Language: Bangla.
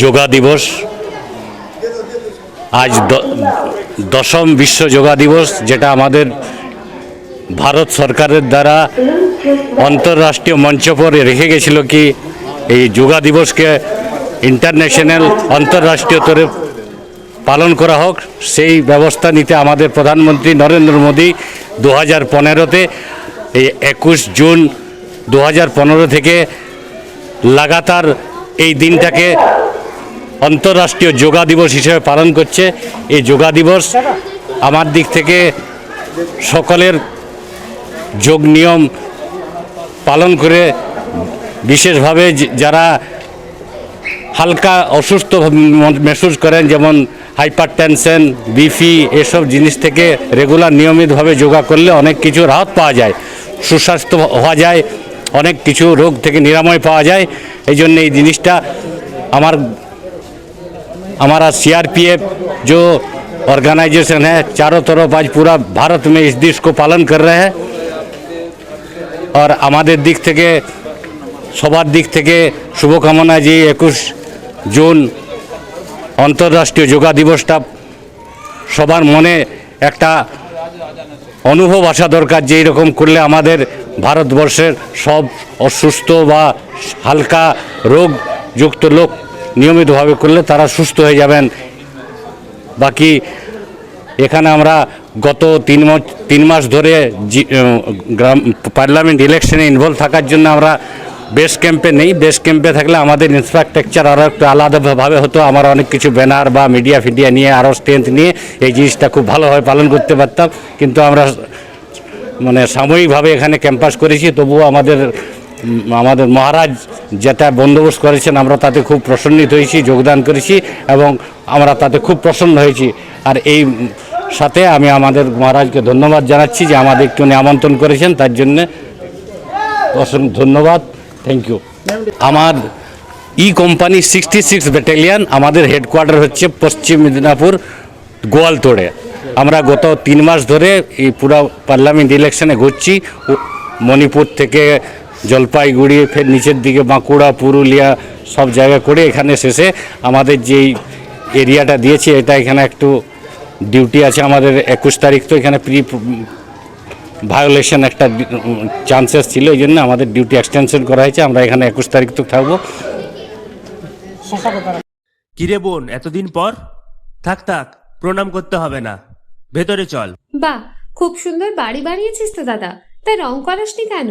যোগা দিবস। আজ দশম বিশ্ব যোগা দিবস, যেটা আমাদের ভারত সরকারের দ্বারা অন্তর্রাষ্ট্রীয় মঞ্চ পরে রেখে গেছিল কি এই যোগা দিবসকে ইন্টারন্যাশনাল অন্তর্রাষ্ট্রীয় তরে পালন করা হোক। সেই ব্যবস্থা নিতে আমাদের প্রধানমন্ত্রী নরেন্দ্র মোদী দু হাজার পনেরোতে এই একুশ জুন দু হাজার পনেরো থেকে লাগাতার এই দিনটাকে অন্তর্রাষ্ট্রীয় যোগা দিবস হিসেবে পালন করছে। এই যোগা দিবস আমার দিক থেকে সকলের যোগ নিয়ম পালন করে বিশেষভাবে যারা হালকা অসুস্থ মেহসুস করেন, যেমন হাইপার টেনশন বিপি এসব জিনিস থেকে রেগুলার নিয়মিতভাবে যোগা করলে অনেক কিছু রাহত পাওয়া যায়, সুস্বাস্থ্য হওয়া যায়, অনেক কিছু রোগ থেকে নিরাময় পাওয়া যায়। এই জন্য এই জিনিসটা আমার हमारा सीआरपीएफ जो ऑर्गेनाइजेशन है चारों तरफ आज पूरा भारत में इस दिवस को पालन कर रहे हैं और আমাদের দিক থেকে সবার দিক থেকে শুভকামনা যে একুশ জুন অন্তর্রাষ্ট্রীয় যোগা দিবসটা সবার মনে একটা অনুভব আসা দরকার যে এরকম করলে আমাদের ভারতবর্ষের সব অসুস্থ বা হালকা রোগযুক্ত লোক নিয়মিতভাবে করলে তারা সুস্থ হয়ে যাবেন। বাকি এখানে আমরা গত তিন মাস তিন মাস ধরে গ্রাম, পার্লামেন্ট ইলেকশনে ইনভলভ থাকার জন্য আমরা বেস ক্যাম্পে নেই। বেস ক্যাম্পে থাকলে আমাদের ইনফ্রাস্ট্রাকচার আরও একটু আলাদাভাবে হতো। আমরা অনেক কিছু ব্যানার বা মিডিয়া ফিডিয়া নিয়ে আরও স্ট্রেংথ নিয়ে এই জিনিসটা খুব ভালোভাবে পালন করতে পারতাম। কিন্তু আমরা মানে সাময়িকভাবে এখানে ক্যাম্পাস করেছি। তবুও আমাদের আমাদের মহারাজ যেটা বন্দোবস্ত করেছেন, আমরা তাতে খুব প্রসন্নিত হয়েছি, যোগদান করেছি এবং আমরা তাতে খুব প্রসন্ন হয়েছি। আর এই সাথে আমি আমাদের মহারাজকে ধন্যবাদ জানাচ্ছি যে আমাদের একটু আমন্ত্রণ করেছেন, তার জন্যে অসংখ্য ধন্যবাদ। থ্যাংক ইউ আমার E company sixty six battalion আমাদের হেডকোয়ার্টার হচ্ছে পশ্চিম মেদিনীপুর, গোয়ালতোড়ে। আমরা গত তিন মাস ধরে এই পুরো পার্লামেন্ট ইলেকশনে ঘুরছি মণিপুর থেকে জলপাইগুড়ি ফের নিচের দিকে বাঁকুড়া পুরুলিয়া সব জায়গা করে এখানে শেষে আমাদের যেই এরিয়াটা দিয়েছে এটা এখানে একটু ডিউটি আছে আমাদের একুশ তারিখ তো এখানে প্রি ভায়োলেশন একটা চান্সেস ছিল এই জন্য আমাদের ডিউটি এক্সটেনশন করা হয়েছে আমরা এখানে একুশ তারিখ তো থাকব। কিরে বোন এতদিন পর? থাক থাক প্রণাম করতে হবে না। ভেতরে চল। বাহ খুব সুন্দর বাড়ি বানিয়েছিস তো দাদা। তাই রং করাসনি কেন?